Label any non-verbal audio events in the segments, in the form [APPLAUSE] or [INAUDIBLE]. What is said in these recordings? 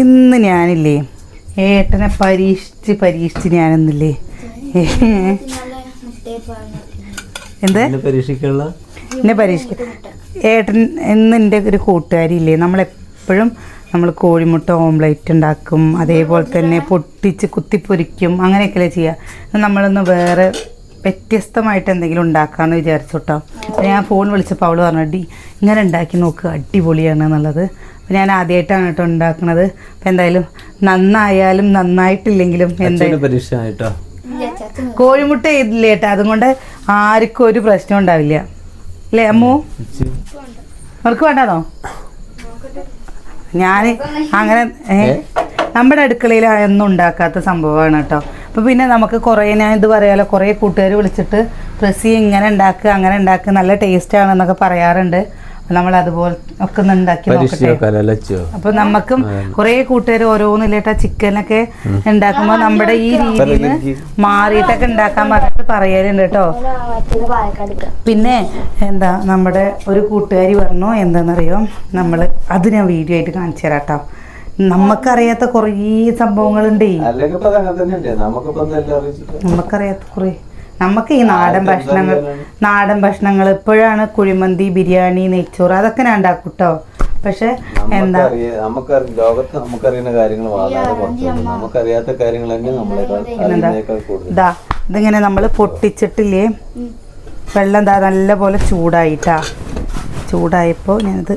ഇന്ന് ഞാനില്ലേ ഏട്ടനെ പരീക്ഷിച്ച് പരീക്ഷിച്ച് ഞാനൊന്നില്ലേ. എന്ത്? പരീക്ഷിക്കാനുള്ള? എന്നെ പരീക്ഷിക്കും ഏട്ടൻ ഇന്ന് എന്റെ ഒരു കൂട്ടുകാരിയില്ലേ. നമ്മളെപ്പോഴും നമ്മൾ കോഴിമുട്ട ഓംലൈറ്റ് ഉണ്ടാക്കും. അതേപോലെ തന്നെ പൊട്ടിച്ച് കുത്തിപ്പൊരിക്കും. അങ്ങനെയൊക്കെയല്ലേ ചെയ്യുക നമ്മളൊന്ന് വേറെ വ്യത്യസ്തമായിട്ട് എന്തെങ്കിലും ഉണ്ടാക്കാമെന്ന് വിചാരിച്ചു കേട്ടോ ഞാൻ ഫോൺ വിളിച്ചപ്പോൾ അവൾ പറഞ്ഞു ഡി ഇങ്ങനെ ഉണ്ടാക്കി നോക്കുക അടിപൊളിയാണ് എന്നുള്ളത്. ഞാൻ ആദ്യമായിട്ടാണ് കേട്ടോ ഉണ്ടാക്കുന്നത് അപ്പം എന്തായാലും നന്നായാലും നന്നായിട്ടില്ലെങ്കിലും എന്തായാലും പരീക്ഷ. കോഴിമുട്ട ചെയ്തില്ലേ ഏട്ടാ? അതുകൊണ്ട് ആർക്കും ഒരു പ്രശ്നം ഉണ്ടാവില്ല. അല്ലേ അമ്മു? അവർക്ക് വേണ്ടതോ ഞാൻ അങ്ങനെ നമ്മുടെ അടുക്കളയിൽ ഒന്നും ഉണ്ടാക്കാത്ത സംഭവമാണ് കേട്ടോ. അപ്പോൾ പിന്നെ നമുക്ക് കുറേ ഞാൻ ഇത് പറയാലോ കുറേ കൂട്ടുകാർ വിളിച്ചിട്ട് പ്രസി ഇങ്ങനെ ഉണ്ടാക്കുക അങ്ങനെ ഉണ്ടാക്കുക നല്ല ടേസ്റ്റ് ആണെന്നൊക്കെ പറയാറുണ്ട്. നമ്മൾ അതുപോലെ ഒക്കെ ഒന്ന് ഉണ്ടാക്കി നോക്കട്ടെ. അപ്പൊ നമുക്കും കുറേ കൂട്ടുകാർ ഓരോന്നില്ലേട്ടാ ചിക്കനൊക്കെ ഉണ്ടാക്കുമ്പോ നമ്മുടെ ഈ രീതിയിൽ മാറിയിട്ടൊക്കെ ഉണ്ടാക്കാൻ പറഞ്ഞിട്ട് പറയലുണ്ട് കേട്ടോ. പിന്നെ എന്താ നമ്മുടെ ഒരു കൂട്ടുകാരി പറഞ്ഞു എന്താണെന്നറിയോ? നമ്മൾ അത് ഞാൻ വീഡിയോ ആയിട്ട് കാണിച്ചു തരാം കേട്ടോ. നമുക്കറിയാത്ത കുറേ സംഭവങ്ങളുണ്ടേ. നമുക്കറിയാത്ത കുറേ നമുക്ക് ഈ നാടൻ ഭക്ഷണങ്ങൾ നാടൻ ഭക്ഷണങ്ങൾ ഇപ്പോഴാണ് കുഴിമന്തി ബിരിയാണി നെയ്ച്ചോറ്? അതൊക്കെ ഞാൻ ഉണ്ടാക്കും കേട്ടോ പക്ഷെ എന്താ? നമുക്കറിയ നമുക്കറിയ ലോകത്ത് നമുക്കറിയുന്ന കാര്യങ്ങൾ നമുക്കറിയാത്ത കാര്യങ്ങൾ ഇതിങ്ങനെ നമ്മൾ പൊട്ടിച്ചിട്ടില്ലേ? വെള്ളം എന്താ നല്ലപോലെ ചൂടായിട്ടാ. ചൂടായപ്പോൾ ഞാനിത്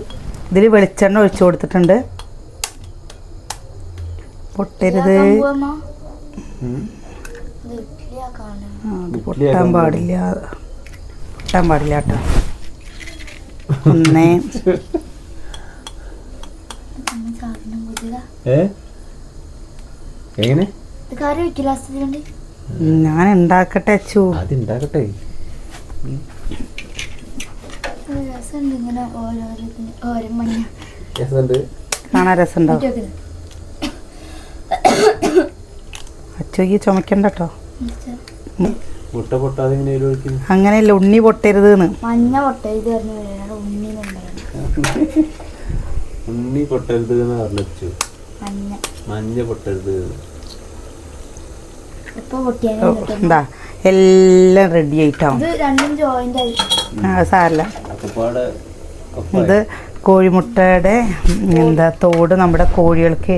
ഇതിൽ വെളിച്ചെണ്ണ ഒഴിച്ചു കൊടുത്തിട്ടുണ്ട്. പൊട്ടരുത്. അത് പൊട്ടാൻ പാടില്ല. പൊട്ടാൻ പാടില്ല കേട്ടോ. ഒന്നേ ഏ? എങ്ങനെ? ഞാൻ ഉണ്ടാക്കട്ടെ അച്ചു. അത് ഉണ്ടാക്കട്ടെ. കാണാൻ രസമുണ്ടാവും. അച്ചു ഈ ചുമക്കണ്ട കേട്ടോ. മുട്ട പൊട്ടാതെ അങ്ങനെയല്ല ഉണ്ണി പൊട്ടരുത് മഞ്ഞ പൊട്ടരുത് വീഴാണ് ഉണ്ണി പൊട്ടരുത് എന്ന് പറഞ്ഞു മഞ്ഞ. മഞ്ഞ പൊട്ടരുത്. എന്താ? എല്ലാം റെഡി ആയിട്ടാവും. ഇത് രണ്ടും ജോയിന്റ് ആയി. ആ, സാരല്ല. ഇത് കോഴിമുട്ടയുടെ എന്താ തോട് നമ്മുടെ കോഴികൾക്ക്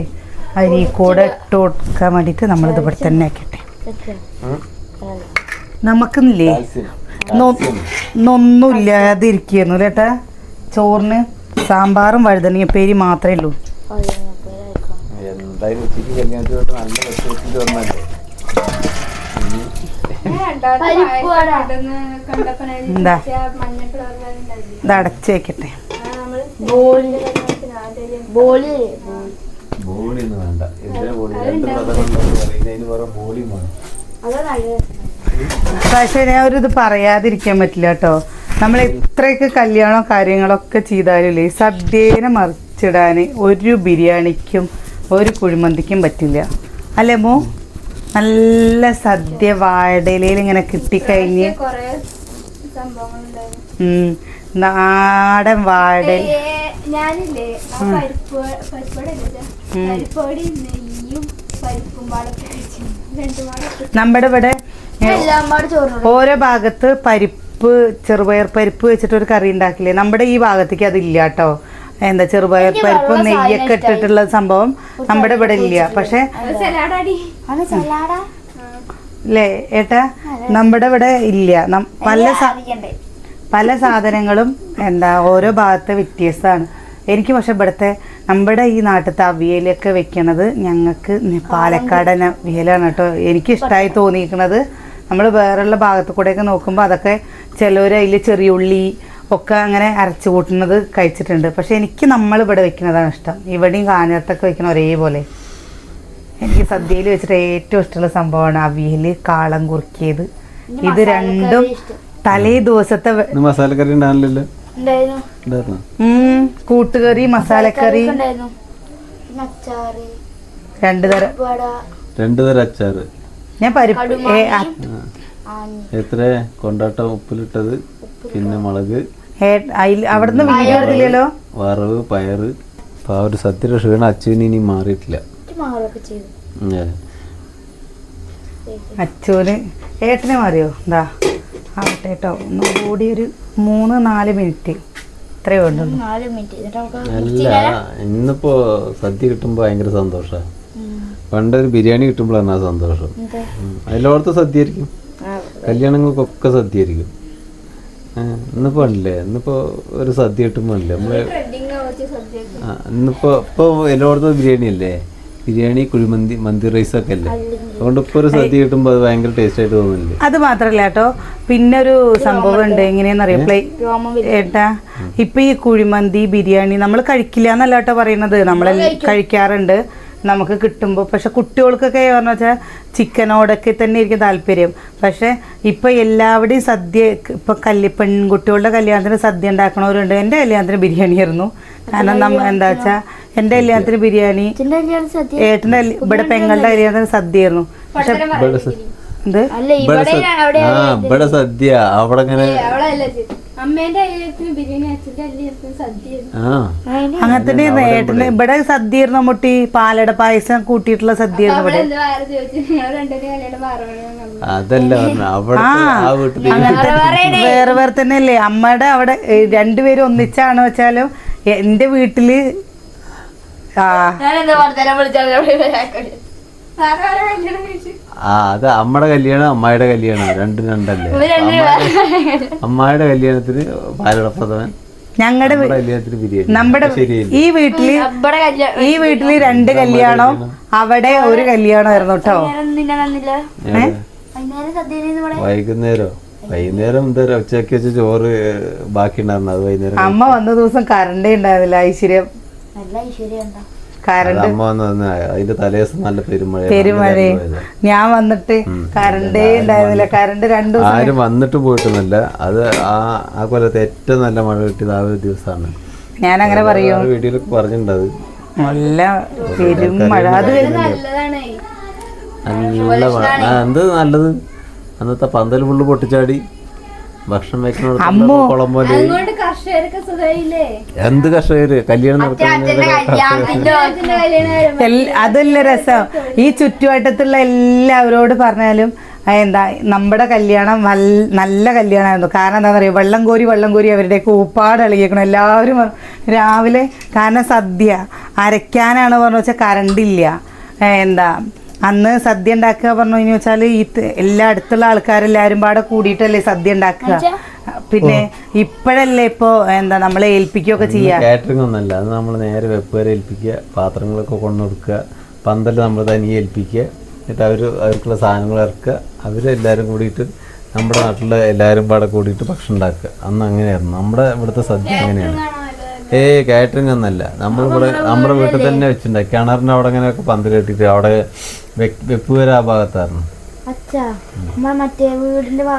അരിക്കൂടെ ഇട്ട് കൊടുക്കാൻ വേണ്ടിയിട്ട് നമ്മളിത് ഇവിടെ തന്നെ ആക്കട്ടെ നമുക്കില്ലേ ഒന്നും ഇല്ലാതിരിക്കുന്നു ചേട്ടാ ചോറിന് സാമ്പാറും വഴുതനങ്ങപ്പേരി മാത്രമേ ഉള്ളൂ. എന്താ? ഇത് അടച്ച് വെക്കട്ടെ. ബോളി വേണ്ട. ബോളി? പക്ഷേ ഞാൻ ഒരു ഇത് പറയാതിരിക്കാൻ പറ്റില്ല കേട്ടോ. നമ്മൾ എത്രയൊക്കെ കല്യാണോ കാര്യങ്ങളൊക്കെ ചെയ്താലും ഈ സദ്യേനെ മറിച്ചിടാൻ ഒരു ബിരിയാണിക്കും ഒരു കുഴിമന്തിക്കും പറ്റില്ല. അല്ലേ മോ നല്ല സദ്യ വാഴയിലയിൽ ഇങ്ങനെ കിട്ടിക്കഴിഞ്ഞ് നാടൻ വാഴ ഞാനില്ലേ പരിപ്പ് പരിപ്പോടെ പരിപ്പോടി നെയ്യും പരിപ്പും പാടൊക്കെ കഴിച്ചു നമ്മുടെ ഇവിടെ ഓരോ ഭാഗത്ത് പരിപ്പ് ചെറുപയർ പരിപ്പ് വെച്ചിട്ട് ഒരു കറി ഉണ്ടാക്കില്ലേ? നമ്മുടെ ഈ ഭാഗത്തേക്ക് അതില്ല കേട്ടോ. എന്താ ചെറുപയർ പരിപ്പ് നെയ്യൊക്കെ ഇട്ടിട്ടുള്ള സംഭവം നമ്മുടെ ഇവിടെ ഇല്ല. പക്ഷെ സലാഡാടി അത് സലാഡാ അല്ലേ ഏട്ടാ നമ്മുടെ ഇവിടെ ഇല്ല. പല പല സാധനങ്ങളും എന്താ ഓരോ ഭാഗത്തെ വ്യത്യസ്തമാണ്. എനിക്ക് പക്ഷെ ഇവിടുത്തെ നമ്മുടെ ഈ നാട്ടിലത്തെ അവിയലൊക്കെ വെക്കണത് ഞങ്ങൾക്ക് പാലക്കാടൻ അവിയലാണ് കേട്ടോ. എനിക്ക് ഇഷ്ടമായി തോന്നിയിരിക്കുന്നത് നമ്മൾ വേറെയുള്ള ഭാഗത്ത് കൂടെയൊക്കെ നോക്കുമ്പോൾ അതൊക്കെ ചിലവർ അതിൽ ചെറിയ ഉള്ളി ഒക്കെ അങ്ങനെ അരച്ചു കൂട്ടുന്നത് കഴിച്ചിട്ടുണ്ട്. പക്ഷെ എനിക്ക് നമ്മൾ ഇവിടെ വെക്കുന്നതാണ് ഇഷ്ടം. ഇവിടെയും കാഞ്ഞിരത്തൊക്കെ വെക്കണം ഒരേപോലെ. എനിക്ക് സദ്യയിൽ വെച്ചിട്ട് ഏറ്റവും ഇഷ്ടമുള്ള സംഭവമാണ് അവിയൽ കാളം കുറുക്കിയത്. ഇത് രണ്ടും തലേ ദിവസത്തെ മസാലക്കറി ഉണ്ടാവില്ലല്ലോ കൂട്ടുകറി മസാലക്കറി. രണ്ടു തരം. രണ്ടു തരം അച്ചാറ്. ഞാൻ എത്ര? കൊണ്ടാട്ട ഉപ്പിലിട്ടത് പിന്നെ മുളക്. അവിടുന്ന് വീഡിയോ എടുത്തില്ലല്ലോ വറവ്. പയറ്. അപ്പോൾ ആ ഒരു സത്യയുടെ ക്ഷീണം അച്ഛന് ഇനി മാറിയിട്ടില്ല. അച്ഛന്. ഏട്ടനെ മാറിയോ? എന്താ ആവട്ടെ കേട്ടോ ഒന്ന് കൂടി ഒരു മൂന്ന് നാല് മിനിറ്റ്. ഇത്രയേ വേണ്ടുള്ളൂ നാല് മിനിറ്റ്. എന്നിട്ട് നമുക്ക് അല്ല ഇന്നിപ്പോ സദ്യ കിട്ടുമ്പോ ഭയങ്കര സന്തോഷം. പണ്ടൊരു ഒരു ബിരിയാണി കിട്ടുമ്പോഴാണ് ആ സന്തോഷം. അതിലോടത്തെ സദ്യ ആയിരിക്കും കല്യാണങ്ങൾക്കൊക്കെ സദ്യ ആയിരിക്കും ഇന്നിപ്പോ അല്ലേ? ഇന്നിപ്പോ ഒരു സദ്യ കിട്ടുമ്പോ അല്ലേ? നമ്മൾ ഇന്നിപ്പോ ഇപ്പൊ എല്ലായിടത്തും ബിരിയാണി അല്ലേ ബിരിയാണി കുഴിമന്തി മന്തി റൈസ് ഒക്കെ അല്ലേ അതുകൊണ്ട് ഇപ്പൊ ഒരു സദ്യ കിട്ടുമ്പോ അത് ഭയങ്കര ടേസ്റ്റ് ആയിട്ട് തോന്നുന്നില്ലേ? അത് മാത്രല്ല കേട്ടോ. പിന്നെ ഒരു സംഭവം ഉണ്ട്. എങ്ങനെയാന്ന് പ്ലേ ഏട്ടാ ഇപ്പൊ ഈ കുഴിമന്തി ബിരിയാണി നമ്മൾ കഴിക്കില്ല എന്നല്ല കേട്ടോ പറയുന്നത്. നമ്മൾ കഴിക്കാറുണ്ട്. നമുക്ക് കിട്ടുമ്പോൾ പക്ഷെ കുട്ടികൾക്കൊക്കെ പറഞ്ഞു വെച്ചാൽ ചിക്കനോടൊക്കെ തന്നെ ആയിരിക്കും താല്പര്യം. പക്ഷെ ഇപ്പൊ എല്ലാവരുടെയും സദ്യ ഇപ്പൊ കല്യ പെൺകുട്ടികളുടെ കല്യാണത്തിന് സദ്യ ഉണ്ടാക്കണവരുണ്ട്. എന്റെ കല്യാണത്തിന് ബിരിയാണി ആയിരുന്നു കാരണം നമ്മ എന്താ വെച്ചാ എന്റെ കല്യാണത്തിന് ബിരിയാണി ഏട്ടന്റെ ഇവിടെ പെങ്ങളുടെ കല്യാണത്തിന് സദ്യ ആയിരുന്നു പക്ഷെ ഇവിടെ സദ്യ അവിടെ അങ്ങനെ തന്നെ ഏട്ടന് ഇവിടെ സദ്യ ആയിരുന്നു മുട്ടി പാലട പായസം കൂട്ടിയിട്ടുള്ള സദ്യ അതല്ല പറഞ്ഞ അവിടെ ആ വീട്ടിൽ വേറെ വേറെ തന്നെ അല്ലേ അമ്മയുടെ അവിടെ രണ്ടുപേരും ഒന്നിച്ചാണ് വെച്ചാലും എന്റെ വീട്ടിൽ ആ. അത് അമ്മയുടെ കല്യാണം അമ്മായിയുടെ കല്യാണം. രണ്ടും രണ്ടല്ലേ? അമ്മായിയുടെ കല്യാണത്തിന് പാലടപ്രഥമൻ ഞങ്ങളുടെ നമ്മുടെ കല്യാണത്തിന് ബിരിയാണി. നമ്മുടെ ശരിയല്ലേ? ഈ വീട്ടിൽ ഈ വീട്ടിൽ രണ്ട് കല്യാണം അവിടെ ഒരു കല്യാണം ആയിരുന്നു കേട്ടോ? വൈകുന്നേരം? വൈകുന്നേരം എന്താ ഉച്ചയ്ക്ക് വെച്ച് ചോറ് ബാക്കി ഉണ്ടായിരുന്നു അത് വൈകുന്നേരം അമ്മ വന്ന ദിവസം കറണ്ടേ ഉണ്ടായിരുന്നില്ല ഐശ്വര്യം. കറണ്ട് അമ്മ വന്ന് അതിന്റെ തലേദിവസം നല്ല പെരുമഴ പെരുമഴ. ഞാൻ വന്നിട്ട് കറണ്ടേ ഉണ്ടായിരുന്നില്ല. കറണ്ട് രണ്ടു ദിവസം ആരും വന്നിട്ട് പോയിട്ടൊന്നുമില്ല. അത് ആ ആ കൊല്ലത്തെ ഏറ്റവും നല്ല മഴ കിട്ടിയത് ആ ഒരു ദിവസമാണ്. ഞാൻ അങ്ങനെ പറയൂ. വീഡിയോയിലൊക്കെ പറഞ്ഞിട്ടുണ്ട് അത്. നല്ല പെരുമഴ. അത് നല്ലതാണ്. എന്ത് നല്ലത്? അന്നത്തെ പന്തൽ ഫുള്ള് പൊട്ടിച്ചാടി. ഭക്ഷണം സുഖമില്ലേ എന്ത് കർഷകര്? കല്യാണം നടത്തുന്ന അതല്ല രസം. ഈ ചുറ്റുവട്ടത്തുള്ള എല്ലാവരോട് പറഞ്ഞാലും എന്താ നമ്മുടെ കല്യാണം നല്ല കല്യാണമായിരുന്നു. കാരണം എന്താണെന്ന് പറയുക വെള്ളം കോരി വെള്ളം കോരി അവരുടെ കൂപ്പാട് ഇളകിയേക്കണം. എല്ലാവരും രാവിലെ കാരണം സദ്യ. അരയ്ക്കാനാണ് പറഞ്ഞു വെച്ചാൽ കറണ്ടില്ല എന്താ അന്ന് സദ്യ ഉണ്ടാക്കുക പറഞ്ഞു കഴിഞ്ഞു വെച്ചാൽ ഈ എല്ലാ അടുത്തുള്ള ആൾക്കാരെല്ലാവരും പാടെ കൂടിയിട്ടല്ലേ സദ്യ ഉണ്ടാക്കുക. പിന്നെ ഇപ്പോഴല്ലേ ഇപ്പോ എന്താ നമ്മളെ ഏൽപ്പിക്കുകയൊക്കെ ചെയ്യാം? കാറ്ററിംഗ് ഒന്നല്ല അത് നമ്മൾ നേരെ വെപ്പ് വരെ ഏൽപ്പിക്കുക പാത്രങ്ങളൊക്കെ കൊണ്ടു കൊടുക്കുക പന്തൽ നമ്മൾ തനിയെ ഏൽപ്പിക്കുക എന്നിട്ട് അവർ അവർക്കുള്ള സാധനങ്ങൾ ഇറക്കുക. അവരെല്ലാവരും കൂടിയിട്ട് നമ്മുടെ നാട്ടിലെ എല്ലാവരും പാടെ കൂടിയിട്ട് ഭക്ഷണം ഉണ്ടാക്കുക. അന്ന് അങ്ങനെയായിരുന്നു. നമ്മുടെ ഇവിടുത്തെ സദ്യ അങ്ങനെയാണ്. ഏയ് കാറ്ററിംഗ് ഒന്നല്ല. നമ്മളിവിടെ നമ്മുടെ വീട്ടിൽ തന്നെ വെച്ചിട്ടുണ്ട്. കിണറിന്റെ അവിടെ അങ്ങനെയൊക്കെ പന്ത് കെട്ടിട്ട് അവിടെ വെപ്പ് വരെ ആ ഭാഗത്തായിരുന്നു.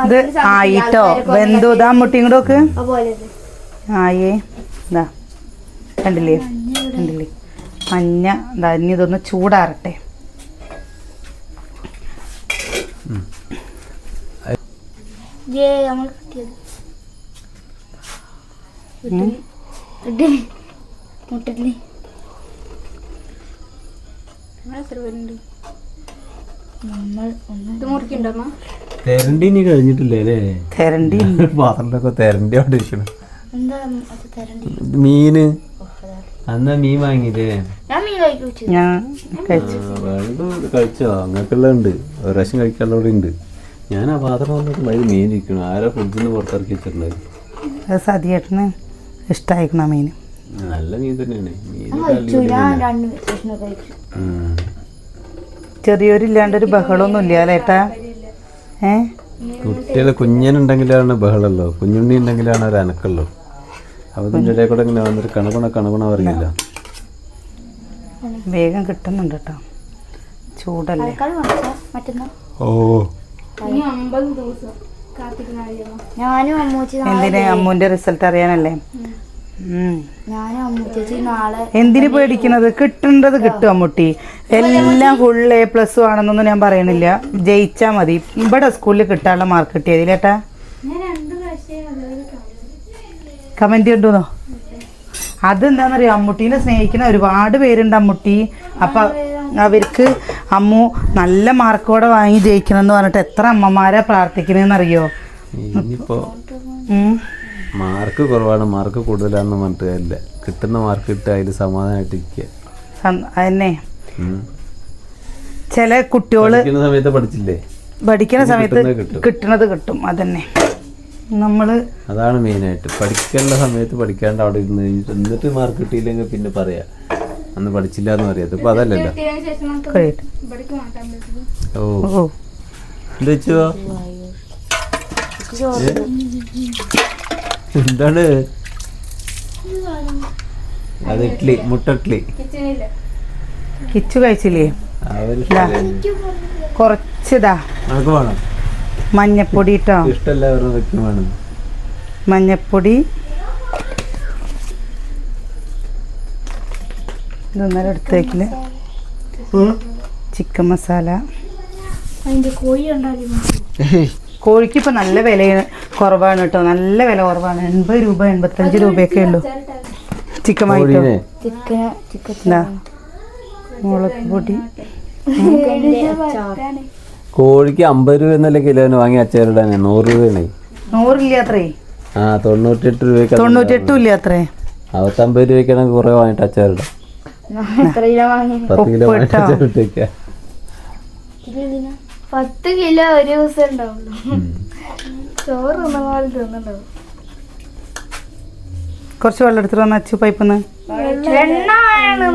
ഇത് ആയിട്ടോ? വെന്തു ഇതാ മുട്ടിയും കൂടെ നോക്ക് പോലെ ആയേ ഇതാ. കണ്ടില്ലേ? കണ്ടില്ലേ? മഞ്ഞ ഇതാ ഇനി ഇതൊന്ന് ചൂടാറട്ടെ. ഏ നമ്മൾ കിട്ടിയത്. കഴിഞ്ഞിട്ടില്ലേ അല്ലേ? തെരണ്ടി. [LAUGHS] പാത്രത്തിലൊക്കെ തെരണ്ടി അവിടെ ഇരിക്കണം. തരണ്ടി? മീന്. അന്ന് മീൻ വാങ്ങിയില്ലേ കഴിച്ചു ഒരു പ്രാവശ്യം കഴിക്കാനുള്ളത് ഉണ്ട്. ഞാൻ ആ പാത്രം വന്നിട്ട് മീൻ ഇരിക്കണം. ആരാ നിന്ന് പുറത്തിറക്കി വെച്ചിട്ടുണ്ടായിരുന്നു സതിയേട്ടന്. ഇഷ്ടമായിക്കണം മീൻ നല്ല മീൻ തന്നെയാണ്. ചെറിയൊരില്ലാണ്ടൊരു ബഹളമൊന്നും ഇല്ല അല്ലേ ഏട്ടാ? ഏ? കുട്ടികൾ കുഞ്ഞനുണ്ടെങ്കിലാണ് ബഹളമല്ലോ കുഞ്ഞുണ്ണി ഉണ്ടെങ്കിലാണ് ഒരു അനക്കല്ലോ അതിന്റെ ഇടയിൽ കൂടെ ഇങ്ങനെ വന്നിട്ട് കണകുണ കണകുണ പറഞ്ഞില്ല. വേഗം കിട്ടുന്നുണ്ട് കേട്ടോ. ചൂടല്ലേ? ഓ. അമ്പത് ദിവസം. ഞാനും അമ്മൂച്ചി എന്തിന്? അമ്മൂന്റെ റിസൾട്ട് അറിയാനല്ലേ. ഞാനും അമ്മൂച്ചി നാളെ എന്തിനു പേടിക്കുന്നത് കിട്ടേണ്ടത് കിട്ടും അമ്മൂട്ടി. എല്ലാം ഫുൾ എ പ്ലസ് ആണെന്നൊന്നും ഞാൻ പറയണില്ല. ജയിച്ചാ മതി. ഇവിടെ സ്കൂളിൽ കിട്ടാനുള്ള മാർക്ക് കിട്ടിയതിലേട്ടാ കമന്റ് കണ്ടുന്നോ അതെന്താണെന്നറിയോ അമ്മൂട്ടീനെ സ്നേഹിക്കുന്ന ഒരുപാട് പേരുണ്ട് അമ്മൂട്ടി. അപ്പൊ അവർക്ക് അമ്മു നല്ല മാർക്കോടെ വാങ്ങി ജയിക്കണം എന്ന് പറഞ്ഞിട്ട് എത്ര അമ്മമാരെ പ്രാർത്ഥിക്കണെന്നറിയോ ഇനിയിപ്പോ. മാർക്ക് കുറവാണ് മാർക്ക് കൂടുതലാന്ന് പറഞ്ഞിട്ട് കാര്യമില്ല. കിട്ടുന്ന മാർക്ക് കിട്ടുക അതിൽ സമാധാനമായിട്ടിരിക്കുക അതന്നെ. ചില കുട്ടികൾ പഠിക്കുന്ന സമയത്ത് പഠിച്ചില്ലേ? പഠിക്കുന്ന സമയത്ത് കിട്ടുന്നത് കിട്ടും. കിട്ടണത് കിട്ടും അതന്നെ. നമ്മൾ അതാണ് മെയിനായിട്ട് പഠിക്കേണ്ട സമയത്ത് പഠിക്കാണ്ട് അവിടെ ഇരുന്ന് എന്നിട്ട് മാർക്ക് കിട്ടിയില്ലെങ്കിൽ പിന്നെ പറയാ. അന്ന് പഠിച്ചില്ല എന്ന് പറയാം ഇപ്പൊ അതല്ലല്ലോ. ഓ. എന്താ വെച്ചോ? എന്താണ്? അത് ഇഡ്ലി മുട്ട ഇഡ്ലി. കിച്ചു കഴിച്ചില്ലേ. കുറച്ചിതാ. മഞ്ഞപ്പൊടി ഇട്ടോ? ഇഷ്ടമല്ല മഞ്ഞപ്പൊടി ഇതൊന്നര എടുത്തേക്കിൽ ചിക്കൻ മസാല. കോഴിക്ക് ഇപ്പൊ നല്ല വില കുറവാണ് കേട്ടോ. നല്ല വില കുറവാണ്. എൺപത് രൂപ എൺപത്തഞ്ച് രൂപയൊക്കെ ഉള്ളൂ. ചിക്കൻ മുളക്പൊടി മുളക് പൊടി. കോഴിക്ക് അമ്പത് രൂപ എന്നല്ലേ കിലോന് വാങ്ങി അച്ചാറിടാനേ? നൂറ് രൂപയാണ് നൂറില്ലാത്രേ? ആ തൊണ്ണൂറ്റെട്ട് രൂപ തൊണ്ണൂറ്റെട്ടും ഇല്ലാത്രേ? അത്രേ അമ്പത് രൂപയ്ക്കാണെങ്കിൽ കുറേ വാങ്ങിയിട്ട് അച്ചാറിടാം. [LAUGHS] പത്ത് കിലോ പത്ത് കിലോ ഒരു ദിവസം ഉണ്ടാവുള്ളൂ. ചോറ് തിന്ന പോലെ തിന്നുണ്ടാവും കുറച്ച് വെള്ളം എടുത്തിട്ട് വന്ന് അച്ചു പൈപ്പിന്ന്?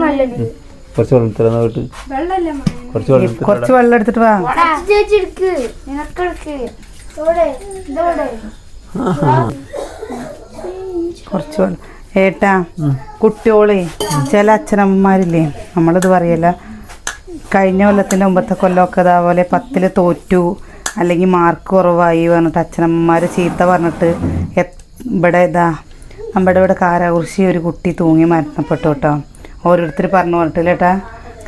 നല്ലത്. കുറച്ച് വെള്ളം എടുത്തിട്ട് പോയിട്ട്. വെള്ളമല്ല കുറച്ച് വെള്ളം എടുത്തിട്ട് കുറച്ച് വെള്ളം എടുത്തിട്ട് വാ. കുറച്ച് വെള്ളം. ഏട്ടാ കുട്ടിയോളെ ചില അച്ഛനമ്മമാരില്ലേ നമ്മളിത് പറയല്ല. കഴിഞ്ഞ കൊല്ലത്തിന്റെ മുമ്പത്തെ കൊല്ലമൊക്കെ അതേപോലെ പത്തിൽ തോറ്റു അല്ലെങ്കിൽ മാർക്ക് കുറവായി പറഞ്ഞിട്ട് അച്ഛനമ്മമാർ ചീത്ത പറഞ്ഞിട്ട് ഇവിടെ ഇതാ നമ്മുടെ ഇവിടെ കാരാകുറിശി ഒരു കുട്ടി തൂങ്ങി മരണപ്പെട്ടു കേട്ടോ. ഓരോരുത്തർ പറഞ്ഞു പറഞ്ഞിട്ടില്ല കേട്ടാ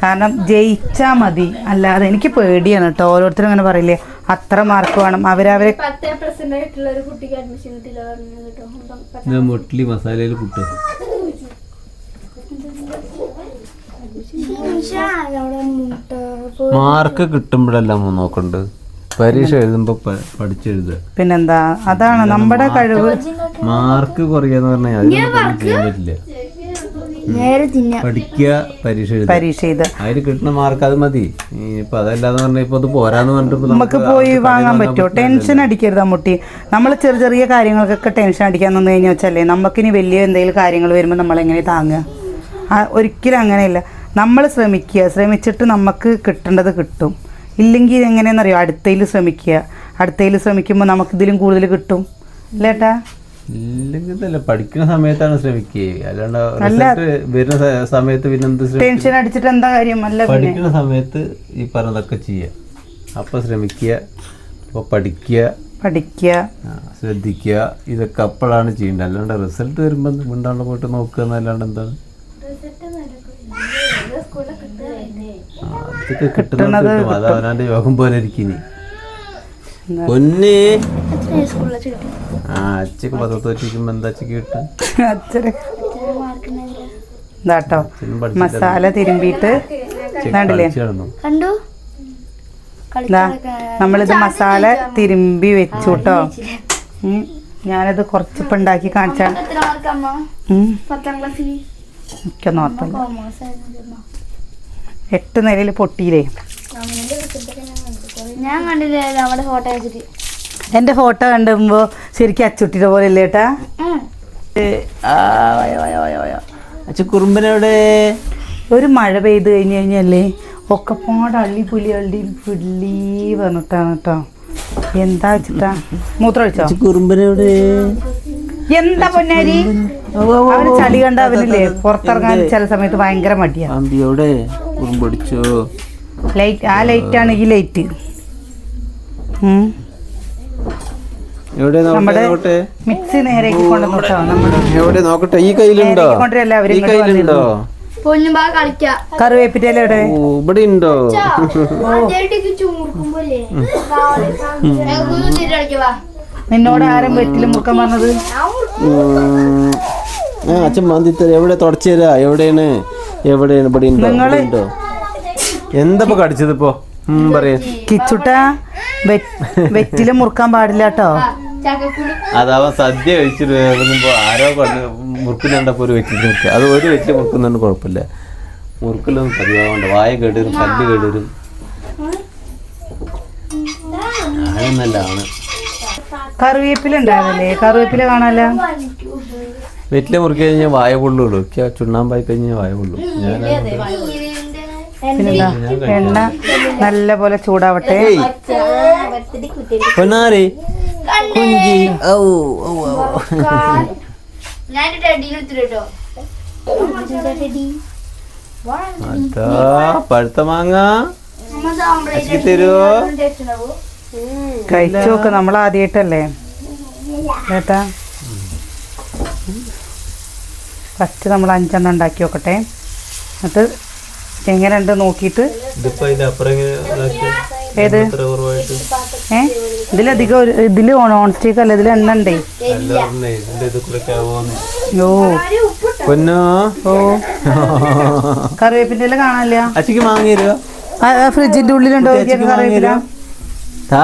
കാരണം ജയിച്ചാൽ മതി അല്ലാതെ എനിക്ക് പേടിയാണ് കേട്ടോ. ഓരോരുത്തരും അങ്ങനെ പറയില്ലേ അത്ര മാർക്ക് വേണം. അവരവരെ മുട്ടിലി മസാലയിൽ പുട്ട്. മാർക്ക് കിട്ടുമ്പോഴല്ല നോക്കണ്ട് പരീക്ഷ എഴുതുമ്പോ പഠിച്ചെഴുത പിന്നെന്താ? അതാണ് നമ്മുടെ കഴിവ്. മാർക്ക് കുറയാന്ന് പറഞ്ഞാൽ അതിനൊന്നും ചെയ്യാൻ പറ്റില്ല. പഠിക്കുക പരീക്ഷ എഴുതുക. പരീക്ഷ ചെയ്ത് അതിൽ കിട്ടുന്ന മാർക്ക് അത് മതി. ഇപ്പൊ അതല്ലാന്ന് പറഞ്ഞാൽ ഇപ്പൊ അത് പോരാന്ന് പറഞ്ഞിട്ട് നമുക്ക് പോയി വാങ്ങാൻ പറ്റുമോ? ടെൻഷൻ അടിക്കരുത് മുട്ടി. നമ്മൾ ചെറിയ ചെറിയ കാര്യങ്ങൾക്കൊക്കെ ടെൻഷൻ അടിക്കാൻ നിന്ന് കഴിഞ്ഞാൽ വെച്ചാലേ നമുക്കിനി വലിയ എന്തെങ്കിലും കാര്യങ്ങൾ വരുമ്പോൾ നമ്മൾ എങ്ങനെ താങ്ങുക? ആ, ഒരിക്കലും അങ്ങനെയല്ല. നമ്മൾ ശ്രമിക്കുക. ശ്രമിച്ചിട്ട് നമുക്ക് കിട്ടേണ്ടത് കിട്ടും. ഇല്ലെങ്കിൽ എങ്ങനെയെന്നറിയോ? അടുത്തതിൽ ശ്രമിക്കുക. അടുത്തതിൽ ശ്രമിക്കുമ്പോൾ നമുക്ക് ഇതിലും കൂടുതൽ കിട്ടും. അല്ലേട്ടാ പഠിക്കുന്ന സമയത്താണ് ശ്രമിക്കുക അല്ലാണ്ട് വരുന്ന സമയത്ത് പിന്നെ ടെൻഷൻ അടിച്ചിട്ട് എന്താ കാര്യം? അല്ല പഠിക്കുന്ന സമയത്ത് ഈ പറഞ്ഞതൊക്കെ ചെയ്യുക അപ്പൊ ശ്രമിക്കുക അപ്പൊ പഠിക്കുക പഠിക്കുക ശ്രദ്ധിക്കുക ഇതൊക്കെ അപ്പോഴാണ് ചെയ്യേണ്ടത്. അല്ലാണ്ട് റിസൾട്ട് വരുമ്പോൾ മിണ്ടാണ്ട് പോയിട്ട് നോക്കുക എന്നല്ലാണ്ട് എന്താണ്? അതൊക്കെ കിട്ടുന്നത് കിട്ടും. അത് അവനാന്റെ യോഗം പോലെ ഇരിക്കുന്നു പൊന്നെ. ആ അച്ഛക്ക് പത്രത്തോറ്റിരിക്കുമ്പോ എന്താ അച്ഛക്ക് കിട്ടും? അച്ഛനെ ഇതാട്ടോ മസാല തിരുമ്പിയിട്ട് കണ്ടു? നമ്മളിത് മസാല തിരുമ്പി വെച്ചു കേട്ടോ ഉം. ഞാനത് കുറച്ചിപ്പം ഉണ്ടാക്കി കാണിച്ചാണ് എത്ര മാർക്ക് അമ്മ? പത്താം ക്ലാസ്സിൽ എനിക്കൊന്നും ഓർത്തില്ല എട്ട് നിലയിൽ പൊട്ടിയില്ലേ? ഞാൻ കണ്ടില്ലേ അവിടെ ഫോട്ടോ വെച്ചിട്ട് എന്റെ ഫോട്ടോ കണ്ടുമ്പോൾ ശരിക്കും അച്ചുട്ടിയുടെ പോലെ ഇല്ലേ ഏട്ടാ. അച്ഛ കുറുമ്പനോട് ഒരു മഴ പെയ്ത് കഴിഞ്ഞ് കഴിഞ്ഞല്ലേ ഒക്കെ പാട് അള്ളി പുലി അള്ളി പുള്ളി പറഞ്ഞിട്ടാണ് കേട്ടോ എന്താ വെച്ചിട്ടാ മൂത്രം ഒഴിച്ചോ? കുറുമ്പനോട് എന്താ പൊന്നാരി അവന് ചളി കണ്ട അവനില്ലേ പുറത്തിറങ്ങാൻ ചില സമയത്ത് ഭയങ്കര മടിയാ. ലൈറ്റ് ആ കുറുമ്പടിച്ചോ? ലൈറ്റ് ആ ലൈറ്റാണ് ഈ ലൈറ്റ് ഉം. എവിടെ നമ്മുടെ മിക്സി നേരേക്ക് നമ്മുടെ എവിടെ നോക്കട്ടെ? ഈ കയ്യിലുണ്ടോ? നേരേക്ക് കൊണ്ടുവരല്ല അവർ ഈ ഇങ്ങോട്ട് കയ്യിലുണ്ടോ? പൊന്നുമ്പാ കളിക്കാ. കറിവേപ്പിറ്റയില എവിടെ? ഓ ഇവിടെ ഉണ്ടോ ആദ്യമായിട്ട് ചൂർക്കുമ്പോല്ലേ കളിക്കവാ നിന്നോട് ആരും വെറ്റിലും മുറുക്കാൻ പറഞ്ഞത്? ഉം. ആ അച്ഛൻ മന്തി തരാം. എവിടെ തുടച്ചു തരാ? എവിടെയാണ്? എവിടെയാണ്? ഇവിടെ ഉണ്ടോ ഇവിടെ ഉണ്ടോ എന്താ കടിച്ചത് ഇപ്പോ ഉം, പറയ്. കിച്ചുട്ട വെറ്റിലും മുറുക്കാൻ പാടില്ല കേട്ടോ. അതാവാൻ സദ്യ കഴിച്ചിട്ട് ആരോ കൊണ്ട് മുറുക്കുന്നുണ്ടപ്പോ ഒരു വെച്ചിട്ട് മുറുക്കുക അത് ഒരു വെച്ച് മുറുക്കുന്നുണ്ട് കുഴപ്പമില്ല. മുറുക്കിലൊന്നും പതിവാണ്ട് വായ കേടുവരും പല്ല് കേടുവരും. ആണെന്നല്ല ആണ്. കറിവേപ്പില ഉണ്ടാവില്ലേ കറിവേപ്പില കാണാല്ല? വെറ്റില മുറുക്കി കഴിഞ്ഞാൽ വായ ആ ചുണ്ണാമ്പായി കഴിഞ്ഞാൽ വായ കൊള്ളു ഞാൻ പിന്നെന്താ? എണ്ണ. നല്ല പോലെ ചൂടാവട്ടെ. പൊന്നാരി. കുഞ്ചി ഓ ഓ ഓ ഞാൻ ടെഡിനെ എടുത്തിട്ടോ അതാ പഴുത്ത മാങ്ങ. തരുവോ? കഴിച്ചു നോക്ക് നമ്മൾ ആദ്യമായിട്ടല്ലേ? കേട്ടാ ഫസ്റ്റ് നമ്മൾ അഞ്ചെണ്ണം ഉണ്ടാക്കി നോക്കട്ടെ. എന്നിട്ട് എങ്ങനെയുണ്ട് നോക്കിയിട്ട് ഇതിപ്പോ ഇതിന്റെ അപ്പുറം ഇങ്ങനെ ഇതാക്കി. ഏത്? ഏ? ഇതിലധികം ഒരു ഇതിൽ നോൺ സ്റ്റിക്ക് അല്ല? ഇതിൽ എണ്ണ ഉണ്ടേ? ഓ പൊന്നോ? ഓ കറിവേപ്പിന്റെ കാണാനില്ല. അച്ഛക്ക് മാങ്ങ തരുവോ? ആ, ആ ഫ്രിഡ്ജിന്റെ ഉള്ളിലുണ്ടോ? കറിവേപ്പില? താ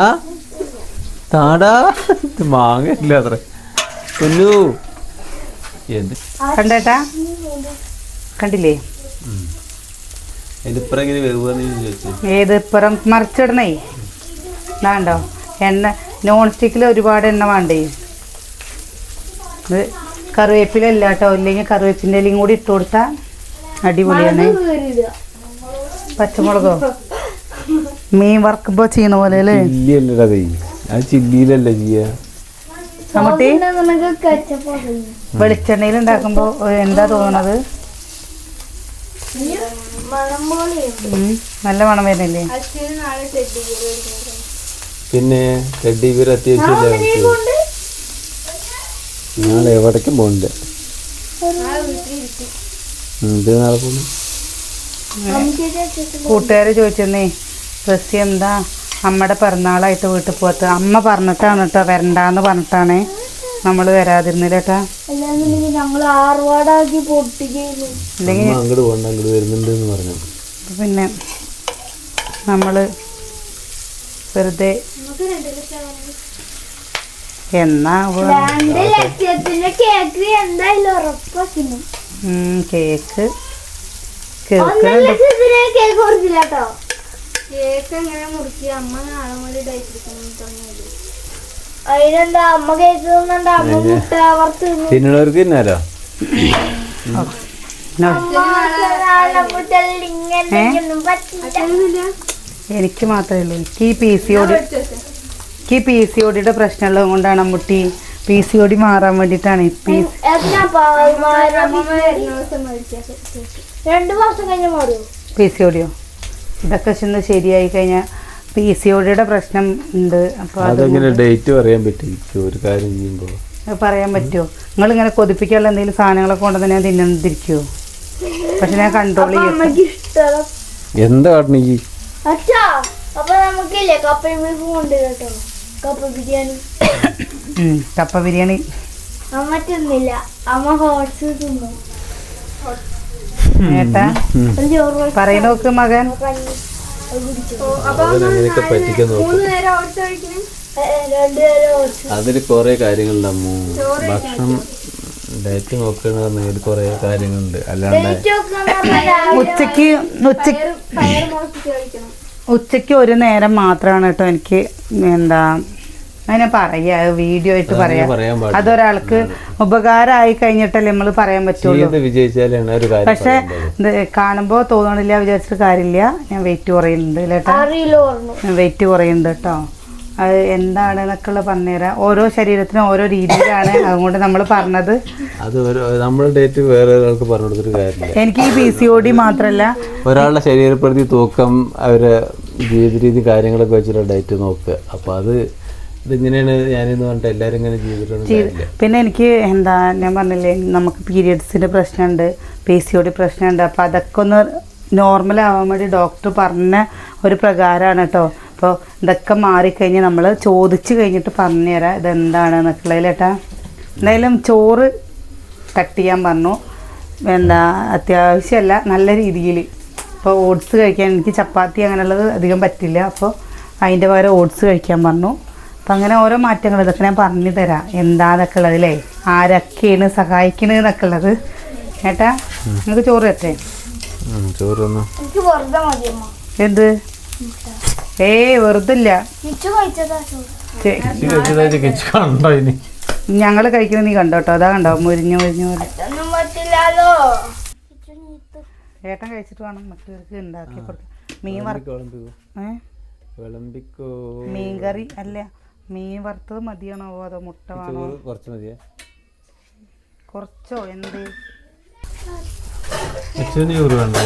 താടാ ഇത് മാങ്ങ അത്ര. പൊന്നു. എന്ത്? കണ്ടേട്ടാ. കണ്ടില്ലേ? ഇതിപ്പുറം ഇങ്ങനെ വേവുകയെന്ന് ചോദിച്ചു. ഏത് ഇപ്പുറം? മറിച്ചിടണേ. ഇതാണ്ടോ? എണ്ണ നോൺ സ്റ്റിക്കിൽ ഒരുപാട് എണ്ണ വേണ്ടേ? ഇത് കറിവേപ്പില ഇല്ല കേട്ടോ ഇല്ലെങ്കിൽ കറിവേപ്പിന്റെ ഇലയും കൂടി ഇട്ട് കൊടുത്താൽ അടിപൊളിയാണ്. പച്ചമുളകോ? മീൻ വറുക്കുമ്പോൾ ചെയ്യുന്ന പോലെ അല്ലേ ചില്ലിയിലല്ല ചെയ്യാ. നമുക്ക് വെളിച്ചെണ്ണയിൽ ഉണ്ടാക്കുമ്പോൾ എന്താ തോന്നണത്? ഉം, നല്ല മണം വരുന്നില്ലേ? പിന്നെ ടെഡി ബിയർ നമുക്ക് നാളെ എവിടേക്കും പോകുന്നു കൂട്ടുകാർ ചോദിച്ചെന്നേ റസി എന്താ? അമ്മയുടെ പിറന്നാളായിട്ട് വീട്ടിൽ പോകത്ത് അമ്മ പറഞ്ഞിട്ടാണ് കേട്ടോ വരണ്ടാന്ന് പറഞ്ഞിട്ടാണ്. നമ്മൾ വരാതിരുന്നില്ല കേട്ടാ അല്ലാന്നുണ്ടെങ്കിൽ ഞങ്ങൾ ആർവാടാക്കി പൊട്ടിക്കുന്നു. അല്ലെങ്കിൽ അമ്മ അങ്ങോട്ട് പോകണ്ട അങ്ങോട്ട് പറഞ്ഞു. പിന്നെ നമ്മൾ വെറുതെ എന്നാ കേക്ക് കേക്ക്. കേക്ക് എങ്ങനെ മുറിക്കുക അമ്മ നാളെ മുതൽ ഡയറ്റിരിക്കുന്നു അതിനെന്താ അമ്മ കേക്ക് തിന്നണ്ട അമ്മ മുട്ട വറുത്ത് തിന്നു തിന്നണവർക്ക് തിന്നാലോ? എനിക്ക് മാത്രമേ ഉള്ളൂ. എനിക്ക് ഈ പി സി ഓടി എനിക്ക് ഈ പി സി ഓടിയുടെ പ്രശ്നമുള്ളത് കൊണ്ടാണ് അമ്മുട്ടി പി സി ഓടി മാറാൻ വേണ്ടിട്ടാണ് പി രണ്ടു മാസം കഴിഞ്ഞ മാറുമോ പി സി ഓടിയോ ഇതൊക്കെ ചെന്ന് ശരിയായി കഴിഞ്ഞാൽ പി സി ഒ പ്രശ്നം ഉണ്ട്. അപ്പോൾ അത് അതെങ്ങനെ ഡേറ്റ് പറയാൻ പറ്റും? ഒരു കാര്യം ചെയ്യുമ്പോൾ പറയാൻ പറ്റുമോ? നിങ്ങളിങ്ങനെ കൊതിപ്പിക്കാനുള്ള എന്തെങ്കിലും സാധനങ്ങളൊക്കെ കൊണ്ടുവന്ന് ഞാൻ തിന്നിരിക്കുമോ പക്ഷെ ഞാൻ കൺട്രോൾ ചെയ്യും എന്താ കാട്ടണ ഈ കപ്പ ബിരിയാണി കപ്പ ബിരിയാണി. അമ്മ തിന്നില്ല. അമ്മ ഹോട്ട്സ് തിന്നു. ഏട്ടാ ഒരു ചോറ് വെച്ച് പറയണ നോക്ക് മകൻ. കഞ്ഞി അത് കുടിച്ചു അങ്ങനെയൊക്കെ പറ്റിക്കാൻ നോക്കും. നേരം ഹോട്ട്സ് കഴിക്കണം? രണ്ടുപേരും ഹോട്ട്സ് അതിൽ കുറേ കാര്യങ്ങളുണ്ട് അമ്മു. ഭക്ഷണം ഡയറ്റ് നോക്കണമെങ്കിൽ കുറേ കാര്യങ്ങളുണ്ട്. അല്ലാണ്ട് ഉച്ചയ്ക്ക് ഉച്ചയ്ക്ക് ഉച്ചയ്ക്ക് ഒരു നേരം മാത്രമാണ് കേട്ടോ എനിക്ക് എന്താ അതിനെ പറയാ വീഡിയോ ആയിട്ട് പറയാം. അതൊരാൾക്ക് ഉപകാരമായി കഴിഞ്ഞിട്ടല്ലേ നമ്മൾ പറയാൻ പറ്റുള്ളൂ. പക്ഷെ കാണുമ്പോ കാണുമ്പോൾ തോന്നണില്ല വിചാരിച്ചിട്ട് കാര്യമില്ല. ഞാൻ വെയിറ്റ് കുറയുന്നുണ്ട് കേട്ടോ വെയിറ്റ് കുറയുന്നുണ്ട് കേട്ടോ അത് എന്താണ് എന്നൊക്കെ ഉള്ള പറഞ്ഞുതരാം. ഓരോ ശരീരത്തിനും ഓരോ രീതിയിലാണ് [LAUGHS] അതുകൊണ്ട് നമ്മൾ പറഞ്ഞത്. അത് ഒരു നമ്മുടെ ഡേറ്റ് വേറെ ഒരാൾക്ക് പറഞ്ഞു കൊടുത്തിട്ട് കാര്യമില്ല. എനിക്ക് ഈ പി സി ഒ ഡി മാത്രമല്ല ഒരാളുടെ ശരീരപ്രതി തൂക്കം അവരെ ജീവിത രീതി കാര്യങ്ങളൊക്കെ വെച്ചിട്ട് ഡയറ്റ് നോക്കുക. അപ്പോൾ അത് ഇതിങ്ങനെയാണ് ഞാനെന്ന് പറഞ്ഞിട്ട് എല്ലാവരും ഇങ്ങനെ ചെയ്തിട്ടൊന്നും പിന്നെ എനിക്ക് എന്താ ഞാൻ പറഞ്ഞില്ലേ നമുക്ക് പീരിയഡ്സിന്റെ പ്രശ്നമുണ്ട് പി സി ഒടി പ്രശ്നമുണ്ട് അപ്പോൾ അതൊക്കെ ഒന്ന് നോർമൽ ആവാൻ വേണ്ടി ഡോക്ടർ പറഞ്ഞ ഒരു പ്രകാരമാണ് കേട്ടോ. അപ്പോൾ ഇതൊക്കെ മാറിക്കഴിഞ്ഞ് നമ്മൾ ചോദിച്ചു കഴിഞ്ഞിട്ട് പറഞ്ഞുതരാം ഇതെന്താണ് എന്നൊക്കെയുള്ളതിലേട്ടാ എന്തായാലും ചോറ് കട്ട് ചെയ്യാൻ പറഞ്ഞു. എന്താ അത്യാവശ്യമല്ല നല്ല രീതിയിൽ ഇപ്പോൾ ഓട്സ് കഴിക്കാൻ എനിക്ക് ചപ്പാത്തി അങ്ങനെയുള്ളത് അധികം പറ്റില്ല. അപ്പോൾ അതിന്റെ പകരം ഓട്സ് കഴിക്കാൻ പറഞ്ഞു. അപ്പം അങ്ങനെ ഓരോ മാറ്റങ്ങൾ ഇതൊക്കെ ഞാൻ പറഞ്ഞു തരാം. എന്താന്നൊക്കെ ഉള്ളത് അല്ലേ ആരൊക്കെയാണ് സഹായിക്കണതെന്നൊക്കെ ഉള്ളത്. ഏട്ടാ നിങ്ങൾക്ക് ചോറ് തട്ടേ ചോറ് ചോറൊന്നും എനിക്ക് വെറുതെ മതി അമ്മ. എന്ത്? ഏയ് വെറുതില്ല. കഴിക്കുന്ന ഞങ്ങൾ കഴിക്കുന്നത് നീ കണ്ടോ കേട്ടോ അതാ കണ്ടോ? മുരിഞ്ഞു മുരിഞ്ഞു ഏട്ടൻ കഴിച്ചിട്ട് വേണം മറ്റവർക്ക് ഉണ്ടാക്കി കൊടുക്കാം മീൻ വറ മീൻകറി അല്ലേ മീൻ കറി അല്ല. മീൻ വറുത്തത് മതിയാണോ അതോ മുട്ട വേണോ? കുറച്ച് മതിയേ. കുറച്ചോ? എന്ത്? ചോറ് വേണ്ടേ?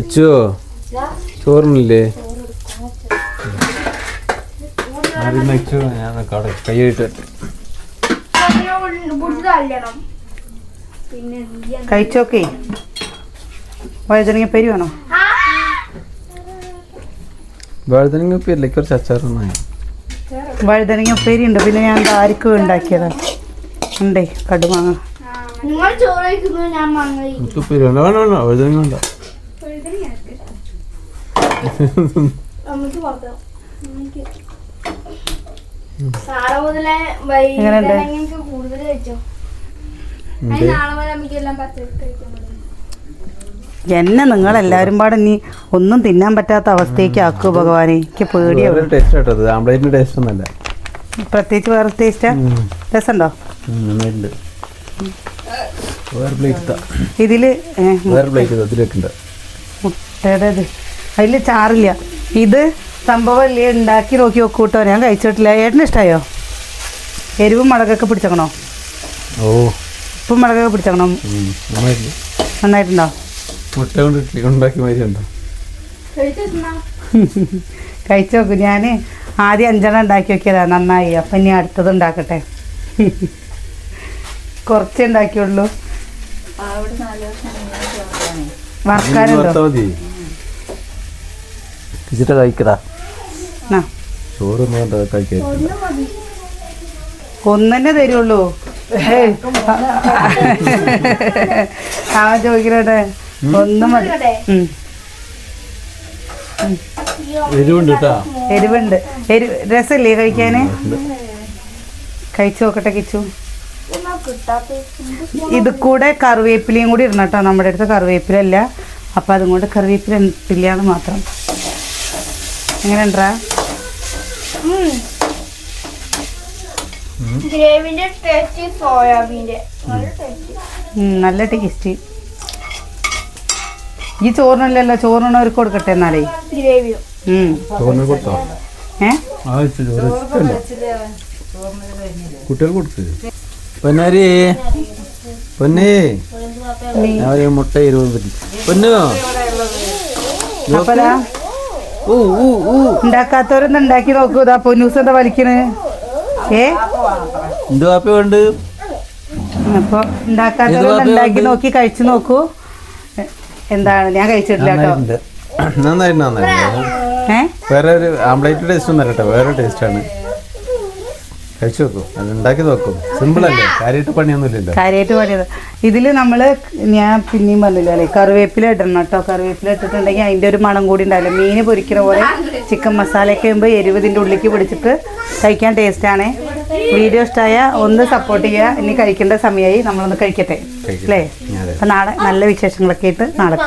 അച്ചോ ചോറിനില്ലേ? ആദ്യം വെച്ചു ഞാൻ കഴിച്ചോക്കേ. വഴുതനങ്ങ പെരി വേണോ? വഴുതനങ്ങ കുറച്ച് അച്ചാറൊന്നായി വഴുതനങ്ങ ഉപ്പേരി ഉണ്ട്. പിന്നെ ഞാൻ ആർക്കും ഉണ്ടാക്കിയതാ. ഉണ്ടേ കടുമാങ്ങ. എങ്ങനെയുണ്ട്? കൂടുതൽ കഴിച്ചോ. നാളെ മുതൽ നമുക്ക് എല്ലാം പച്ചക്കറി കഴിക്കാൻ തുടങ്ങി നിങ്ങൾ എല്ലാരും പാടെ നീ ഒന്നും തിന്നാൻ പറ്റാത്ത അവസ്ഥയ്ക്ക് ആക്കൂ ഭഗവാനെ. എനിക്ക് പേടിയാവും ഒന്നല്ല പ്രത്യേകിച്ച് വേറെ ടേസ്റ്റാ രസമുണ്ടോ ഇതിൽ മുട്ടയുടെ ഇത് അതിൽ ചാറില്ല. ഇത് സംഭവമല്ലേ ഉണ്ടാക്കി നോക്കി നോക്കൂട്ടോ ഞാൻ കഴിച്ചിട്ടില്ല. ഏട്ടന് ഇഷ്ടായോ? എരിവും മുളകൊക്കെ പിടിച്ചേക്കണോ? ഓ. ഉപ്പും മുളകൊക്കെ പിടിച്ചേക്കണോ? നന്നായിട്ടുണ്ടോ? മുട്ട കൊണ്ട് ഇഡ്ഡലി ഉണ്ടാക്കി മാതിരി ഉണ്ടോ? കഴിച്ചു നോക്കൂ. ഞാൻ ആദ്യം അഞ്ചെണ്ണം ഉണ്ടാക്കി നോക്കിയതാ നന്നായി. അപ്പം ഇനി അടുത്തത് ഉണ്ടാക്കട്ടെ. [LAUGHS] കുറച്ചേ ഉണ്ടാക്കിയുള്ളൂ. വറക്കാനുണ്ടോ കഴിക്കടാ. ചോറൊന്നും ഒന്നെ തരുള്ളൂ. ആ [LAUGHS] അവൻ ചോദിക്കട്ടെ ഒന്നും മതി. എരിവുണ്ട് എരിവുണ്ട്. എരി രസമില്ലേ കഴിക്കാന്? കഴിച്ചു നോക്കട്ടെ കിച്ചു. ഇത് കൂടെ കറിവേപ്പിലയും കൂടി ഇടണം കേട്ടോ നമ്മുടെ അടുത്ത് കറിവേപ്പില ഇല്ല അപ്പം അതും കൊണ്ട് കറിവേപ്പില ഇട്ടില്ല എന്ന് മാത്രം എങ്ങനെ ഉണ്ടാ ഗ്രേവിന്റെ ടേസ്റ്റ് സോയാബീന്റെ. നല്ല ടേസ്റ്റ്. നല്ല ടേസ്റ്റ്. ഈ ചോറിനല്ലല്ലോ ചോറിനവർക്ക് കൊടുക്കട്ടെ എന്നാലേ? ഗ്രേവിയോ. ചോറിന് കൊടുത്തോ? ഏ? കുട്ടികൾ പൊന്നാരി പൊന്നേ മുട്ട ഇരുപത് പറ്റി. പൊന്നു? ഉണ്ടാക്കാത്തവരൊന്നും ഉണ്ടാക്കി നോക്കൂ. ഇതാ പൊന്നൂസ് എന്താ വലിക്കണ്? ഏ? എന്ത് വേണ്ട അപ്പൊ ഉണ്ടാക്കാത്തവരൊന്നും ഉണ്ടാക്കി നോക്കി കഴിച്ചു നോക്കൂ. എന്താണ്? ഞാൻ കഴിച്ചിട്ടില്ല കേട്ടോ. വേറെ ഒരു ആംപ്ലേറ്റ് ടേസ്റ്റ് ഒന്നും കേട്ടോ വേറെ ടേസ്റ്റാണ്. കഴിച്ചു നോക്കും. അത് ഉണ്ടാക്കി നോക്കും. സിമ്പിൾ അല്ലേ? കാര്യമായിട്ട് പണിയൊന്നുമില്ലല്ലോ. കാര്യമായിട്ട് പണിയത് ഇതിൽ നമ്മൾ ഞാൻ പിന്നെയും പറഞ്ഞില്ല അല്ലേ? കറിവേപ്പില ഇടണം കേട്ടോ. കറിവേപ്പില ഇട്ടിട്ടുണ്ടെങ്കിൽ അതിന്റെ ഒരു മണം കൂടി ഉണ്ടാവില്ല. മീൻ പൊരിക്കുന്ന പോലെ ചിക്കൻ മസാലയൊക്കെ ആകുമ്പോൾ എരിവതിന്റെ ഉള്ളിലേക്ക് പിടിച്ചിട്ട് കഴിക്കാൻ ആണ്. വീഡിയോ ഇഷ്ടമായ ഒന്ന് സപ്പോർട്ട് ചെയ്യുക. ഇനി കഴിക്കേണ്ട സമയമായി നമ്മളൊന്ന് കഴിക്കട്ടെ. അല്ലേ. അപ്പം നാളെ നല്ല വിശേഷങ്ങളൊക്കെ ആയിട്ട് നാളെ.